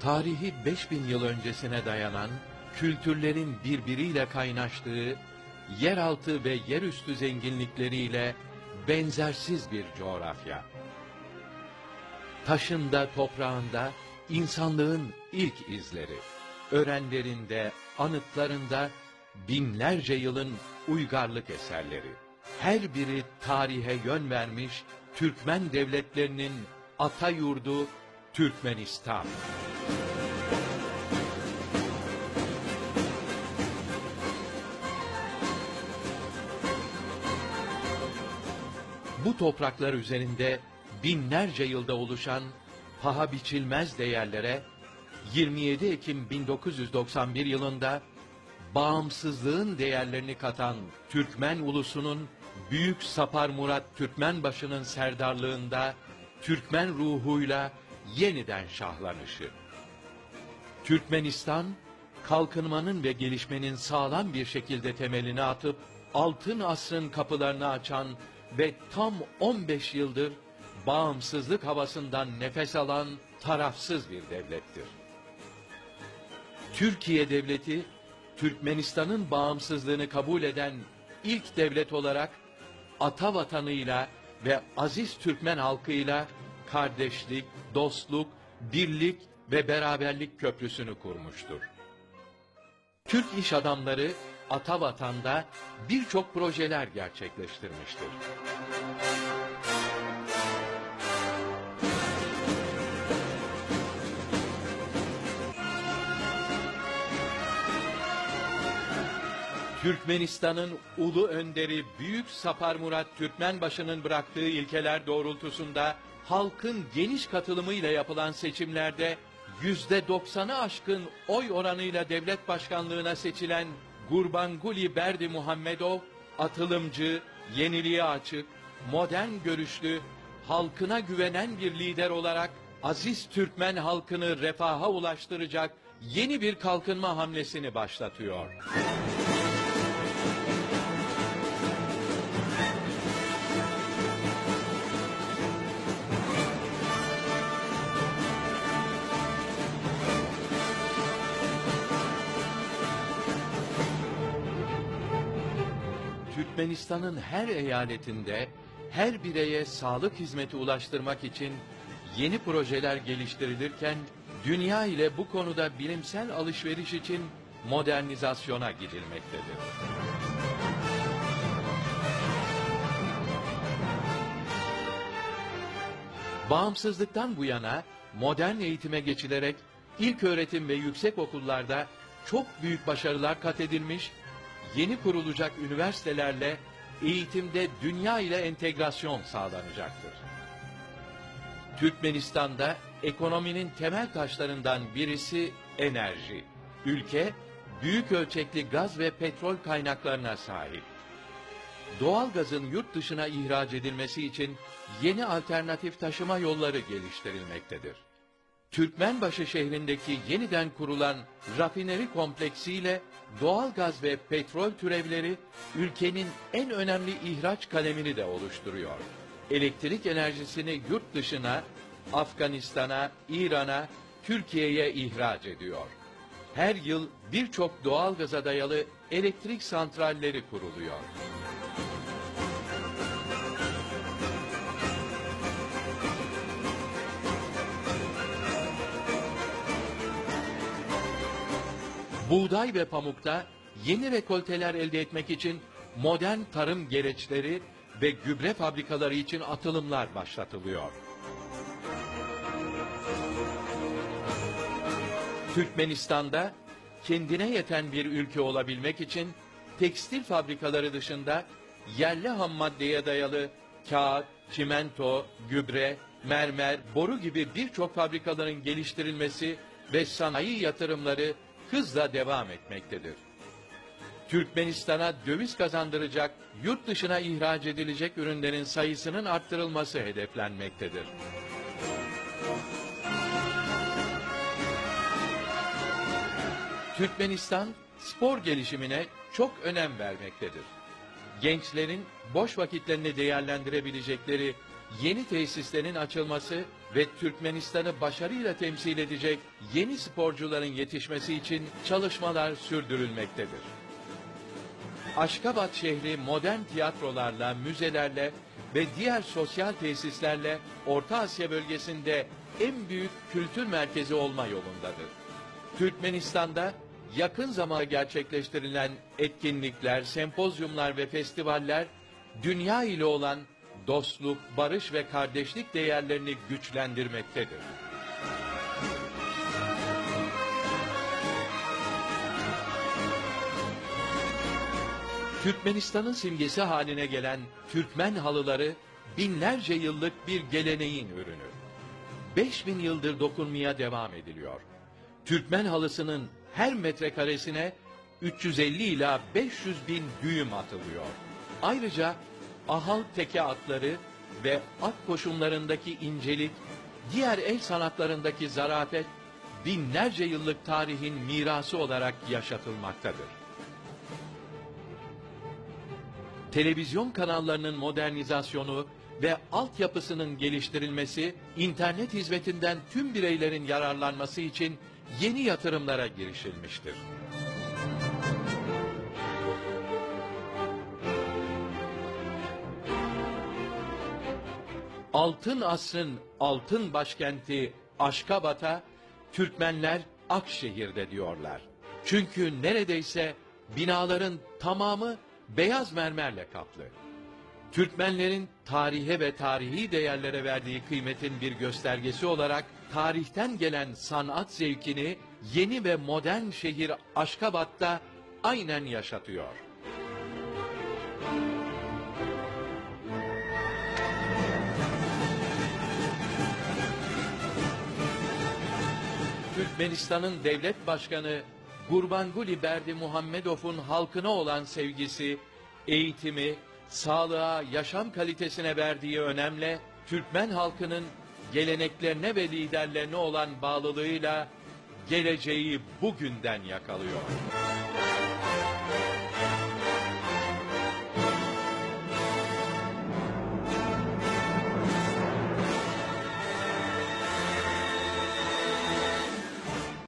Tarihi 5000 yıl öncesine dayanan, kültürlerin birbiriyle kaynaştığı, yeraltı ve yerüstü zenginlikleriyle benzersiz bir coğrafya. Taşında, toprağında insanlığın ilk izleri, örenlerinde, anıtlarında binlerce yılın uygarlık eserleri. Her biri tarihe yön vermiş Türkmen devletlerinin ata yurdu Türkmenistan. Bu topraklar üzerinde binlerce yılda oluşan paha biçilmez değerlere 27 Ekim 1991 yılında bağımsızlığın değerlerini katan Türkmen ulusunun Büyük Sapar Murat Türkmenbaşı'nın serdarlığında Türkmen ruhuyla yeniden şahlanışı. Türkmenistan, kalkınmanın ve gelişmenin sağlam bir şekilde temelini atıp, altın asrın kapılarını açan ve tam 15 yıldır bağımsızlık havasından nefes alan tarafsız bir devlettir. Türkiye Devleti, Türkmenistan'ın bağımsızlığını kabul eden ilk devlet olarak ata vatanıyla ve aziz Türkmen halkıyla kardeşlik, dostluk, birlik ve beraberlik köprüsünü kurmuştur. Türk iş adamları ata vatanda birçok projeler gerçekleştirmiştir. Türkmenistan'ın ulu önderi Büyük Sapar Murat Türkmenbaşı'nın bıraktığı ilkeler doğrultusunda halkın geniş katılımıyla yapılan seçimlerde yüzde doksanı aşkın oy oranıyla devlet başkanlığına seçilen Gurbanguly Berdi Muhammedov, atılımcı, yeniliğe açık, modern görüşlü, halkına güvenen bir lider olarak aziz Türkmen halkını refaha ulaştıracak yeni bir kalkınma hamlesini başlatıyor. Türkmenistan'ın her eyaletinde her bireye sağlık hizmeti ulaştırmak için yeni projeler geliştirilirken dünya ile bu konuda bilimsel alışveriş için modernizasyona gidilmektedir. Bağımsızlıktan bu yana modern eğitime geçilerek ilk öğretim ve yüksek okullarda çok büyük başarılar kat edilmiş, yeni kurulacak üniversitelerle eğitimde dünya ile entegrasyon sağlanacaktır. Türkmenistan'da ekonominin temel taşlarından birisi enerji. Ülke büyük ölçekli gaz ve petrol kaynaklarına sahip. Doğal gazın yurt dışına ihraç edilmesi için yeni alternatif taşıma yolları geliştirilmektedir. Türkmenbaşı şehrindeki yeniden kurulan rafineri kompleksiyle doğal gaz ve petrol türevleri ülkenin en önemli ihraç kalemini de oluşturuyor. Elektrik enerjisini yurt dışına, Afganistan'a, İran'a, Türkiye'ye ihraç ediyor. Her yıl birçok doğal gaza dayalı elektrik santralleri kuruluyor. Buğday ve pamukta yeni rekolteler elde etmek için modern tarım gereçleri ve gübre fabrikaları için atılımlar başlatılıyor. Türkmenistan'da kendine yeten bir ülke olabilmek için tekstil fabrikaları dışında yerli ham maddeye dayalı kağıt, çimento, gübre, mermer, boru gibi birçok fabrikaların geliştirilmesi ve sanayi yatırımları hızla devam etmektedir. Türkmenistan'a döviz kazandıracak, yurt dışına ihraç edilecek ürünlerin sayısının arttırılması hedeflenmektedir. Türkmenistan spor gelişimine çok önem vermektedir. Gençlerin boş vakitlerini değerlendirebilecekleri yeni tesislerin açılması ve Türkmenistan'ı başarıyla temsil edecek yeni sporcuların yetişmesi için çalışmalar sürdürülmektedir. Aşkabat şehri modern tiyatrolarla, müzelerle ve diğer sosyal tesislerle Orta Asya bölgesinde en büyük kültür merkezi olma yolundadır. Türkmenistan'da yakın zamanda gerçekleştirilen etkinlikler, sempozyumlar ve festivaller dünya ile olan dostluk, barış ve kardeşlik değerlerini güçlendirmektedir. Türkmenistan'ın simgesi haline gelen Türkmen halıları binlerce yıllık bir geleneğin ürünü. 5000 yıldır dokunmaya devam ediliyor. Türkmen halısının her metrekaresine 350 ila 500 bin düğüm atılıyor. Ayrıca ahal teke atları ve at koşumlarındaki incelik, diğer el sanatlarındaki zarafet binlerce yıllık tarihin mirası olarak yaşatılmaktadır. televizyon kanallarının modernizasyonu ve altyapısının geliştirilmesi, internet hizmetinden tüm bireylerin yararlanması için yeni yatırımlara girişilmiştir. Altın asrın altın başkenti Aşkabat'a Türkmenler Akşehir'de diyorlar. Çünkü neredeyse binaların tamamı beyaz mermerle kaplı. Türkmenlerin tarihe ve tarihi değerlere verdiği kıymetin bir göstergesi olarak tarihten gelen sanat zevkini yeni ve modern şehir Aşkabat'ta aynen yaşatıyor. Türkmenistan'ın devlet başkanı Gurbanguly Berdi Muhammedov'un halkına olan sevgisi, eğitimi, sağlığa, yaşam kalitesine verdiği önemle Türkmen halkının geleneklerine ve liderlerine olan bağlılığıyla geleceği bugünden yakalıyor.